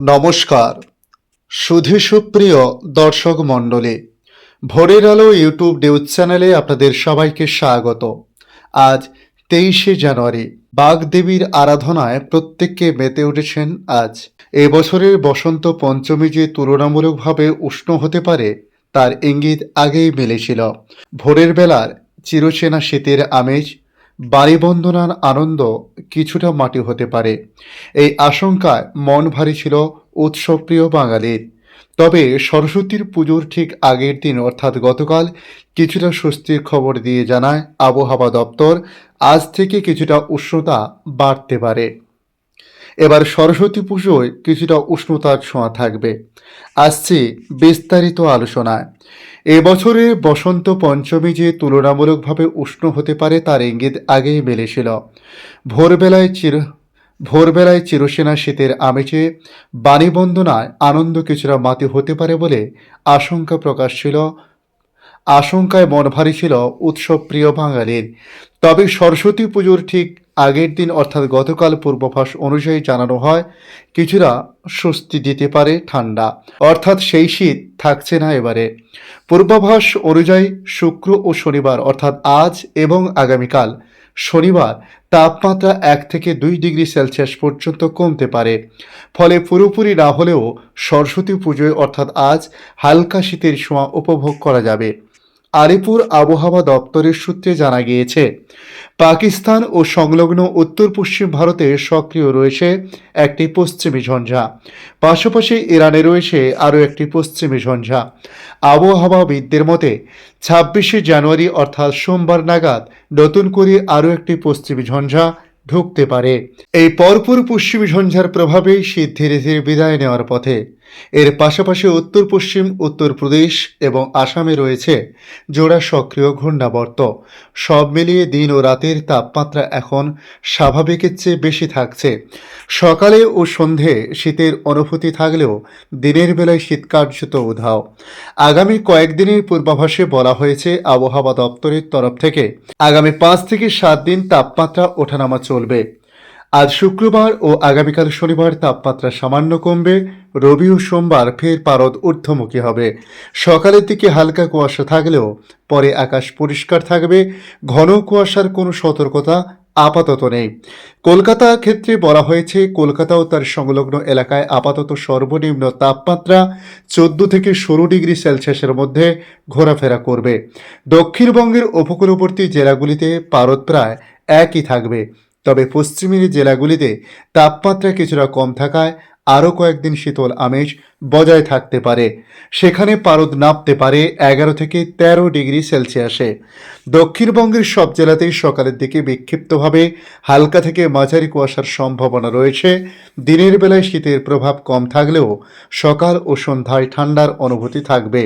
নমস্কার। সুধী সুপ্রিয় দর্শক মণ্ডলী, ভোরের আলো ইউটিউব নিউজ চ্যানেলে আপনাদের সবাইকে স্বাগত। আজ তেইশে জানুয়ারি, বাগদেবীর আরাধনায় প্রত্যেককে মেতে উঠেছেন আজ। এবছরের বসন্ত পঞ্চমী যে তুলনামূলকভাবে উষ্ণ হতে পারে, তার ইঙ্গিত আগেই মিলেছিল। ভোরের বেলার চিরচেনা শীতের আমেজ বাড়িবন্দনার আনন্দ কিছুটা মাটি হতে পারে। এই আশঙ্কায় মন ভারী ছিল উৎসবপ্রিয় বাঙালির। তবে সরস্বতীর পুজোর ঠিক আগের দিন, অর্থাৎ গতকাল, কিছুটা স্বস্তির খবর দিয়ে জানায় আবহাওয়া দপ্তর, আজ থেকে কিছুটা উষ্ণতা বাড়তে পারে। এবার সরস্বতী পুজোয় কিছুটা উষ্ণতার ছোঁয়া থাকবে। আসছে বিস্তারিত আলোচনায়। এবছরে বসন্ত পঞ্চমী যে তুলনামূলকভাবে উষ্ণ হতে পারে তার ইঙ্গিত আগেই মিলেছিল ভোরবেলায় চির, ভোরবেলায় চিরসেনা শীতের আমেজে বাণীবন্দনায় আনন্দ কিছুটা মাতি হতে পারে বলে আশঙ্কা প্রকাশ ছিল। আশঙ্কায় মন ভারী ছিল উৎসব প্রিয় বাঙালির। তবে সরস্বতী পুজোর ঠিক আগের দিন, অর্থাৎ গতকাল পূর্বাভাস অনুযায়ী জানানো হয় কিছুটা স্বস্তি দিতে পারে ঠান্ডা। অর্থাৎ সেই শীত থাকছে না এবারে। পূর্বাভাস অনুযায়ী শুক্র ও শনিবার, অর্থাৎ আজ এবং আগামীকাল, শনিবার তাপমাত্রা এক থেকে দুই ডিগ্রি সেলসিয়াস পর্যন্ত কমতে পারে। ফলে পুরোপুরি না হলেও সরস্বতী পুজোয়, অর্থাৎ আজ, হালকা শীতের ছোঁয়া উপভোগ করা যাবে। আলিপুর আবহাওয়া দপ্তরের সূত্রে জানা গিয়েছে, পাকিস্তান ও সংলগ্ন উত্তর পশ্চিম ভারতে সক্রিয় রয়েছে একটি পশ্চিমী ঝঞ্ঝা। পাশাপাশি ইরানে রয়েছে আরও একটি পশ্চিমী ঝঞ্ঝা। আবহাওয়াবিদদের মতে, ছাব্বিশে জানুয়ারি অর্থাৎ সোমবার নাগাদ নতুন করে আরও একটি পশ্চিমী ঝঞ্ঝা ঢুকতে পারে। এই পরপর পশ্চিমী ঝঞ্ঝার প্রভাবেই শীত ধীরে ধীরে বিদায় নেওয়ার পথে। এর পাশাপাশি উত্তর পশ্চিম উত্তরপ্রদেশ এবং আসামে রয়েছে জোড়া সক্রিয় ঘূর্ণাবর্ত। সব মিলিয়ে দিন ও রাতের তাপমাত্রা এখন স্বাভাবিকের চেয়ে বেশি থাকছে। সকালে ও সন্ধে শীতের অনুভূতি থাকলেও দিনের বেলায় শীত কার্যত উধাও। আগামী কয়েকদিনের পূর্বাভাসে বলা হয়েছে আবহাওয়া দপ্তরের তরফ থেকে আগামী পাঁচ থেকে সাত দিন তাপমাত্রা ওঠানামা চলবে। আজ শুক্রবার ও আগামীকাল শনিবার তাপমাত্রা সামান্য কমবে। রবি ও সোমবার ফের পারদ ঊর্ধ্বমুখী হবে। সকালের দিকে হালকা কুয়াশা থাকলেও পরে আকাশ পরিষ্কার থাকবে। ঘন কুয়াশার কোনো সতর্কতা আপাতত নেই। কলকাতা ক্ষেত্রে বলা হয়েছে কলকাতা ও তার সংলগ্ন এলাকায় আপাতত সর্বনিম্ন তাপমাত্রা চোদ্দ থেকে ষোলো ডিগ্রি সেলসিয়াসের মধ্যে ঘোরাফেরা করবে। দক্ষিণবঙ্গের উপকূলবর্তী জেলাগুলিতে পারদ প্রায় একই থাকবে। তবে পশ্চিমের জেলাগুলিতে তাপমাত্রা কিছুটা কম থাকায় আরও কয়েকদিন শীতল আমেজ বজায় থাকতে পারে। সেখানে পারদ নামতে পারে এগারো থেকে তেরো ডিগ্রি সেলসিয়াসে। দক্ষিণবঙ্গের সব জেলাতেই সকালের দিকে বিক্ষিপ্তভাবে হালকা থেকে মাঝারি কুয়াশার সম্ভাবনা রয়েছে। দিনের বেলায় শীতের প্রভাব কম থাকলেও সকাল ও সন্ধ্যায় ঠান্ডার অনুভূতি থাকবে।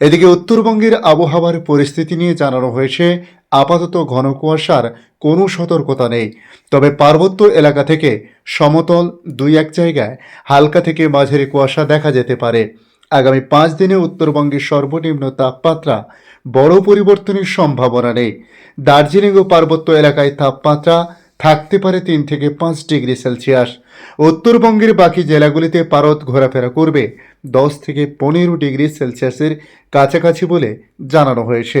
এদিকে উত্তরবঙ্গের আবহাওয়ার পরিস্থিতি নিয়ে জানানো হয়েছে, আপাতত ঘন কুয়াশার কোনো সতর্কতা নেই। তবে পার্বত্য এলাকা থেকে সমতল দুই এক জায়গায় হালকা থেকে মাঝারি কুয়াশা দেখা যেতে পারে। আগামী পাঁচ দিনে উত্তরবঙ্গের সর্বনিম্ন তাপমাত্রা বড় পরিবর্তনের সম্ভাবনা নেই। দার্জিলিং ও পার্বত্য এলাকায় তাপমাত্রা থাকতে পারে তিন থেকে পাঁচ ডিগ্রি সেলসিয়াস। উত্তরবঙ্গের বাকি জেলাগুলিতে পারদ ঘোরাফেরা করবে দশ থেকে পনেরো ডিগ্রি সেলসিয়াসের কাছাকাছি বলে জানানো হয়েছে।